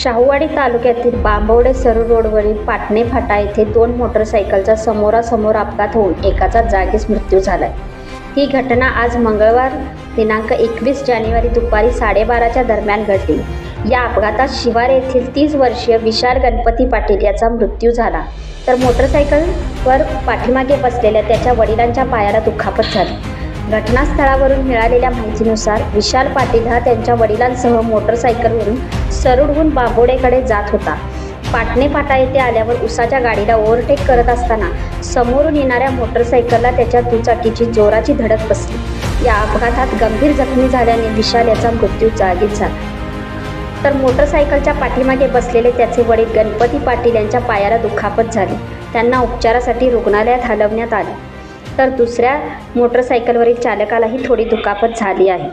शाहूवाडी तालुक्यातील बांबवडे सरू रोडवरील पाटणे फाटा येथे दोन मोटरसायकलचा समोरासमोर अपघात होऊन एकाचा जागीच मृत्यू झाला ही घटना आज मंगळवार दिनांक एकवीस जानेवारी दुपारी साडेबाराच्या दरम्यान घडली. या अपघातात शिवार येथील तीस वर्षीय विशाल गणपती पाटील याचा मृत्यू झाला. तर मोटरसायकलवर पाठीमागे बसलेल्या त्याच्या वडिलांच्या पायाला दुखापत झाली. घटनास्थळावरून मिळालेल्या माहितीनुसार विशाल पाटील हा त्यांच्या वडिलांसह मोटरसायकलवरून सरुडहून बाबोडेकडे जात होता. पाटणे फाटा येथे आल्यावर उसाच्या गाडीला ओव्हरटेक करत असताना समोरून येणाऱ्या मोटरसायकलला त्याच्या दुचाकीची जोराची धडक बसली. या अपघातात गंभीर जखमी झाल्याने विशाल याचा मृत्यू जागीच झाला. तर मोटरसायकलच्या पाठीमागे बसलेले त्याचे वडील गणपती पाटील यांच्या पायाला दुखापत झाली. त्यांना उपचारासाठी रुग्णालयात हलवण्यात आले. तर दुसऱ्या मोटरसायकलवरील चालकालाही थोडी दुखापत झाली आहे.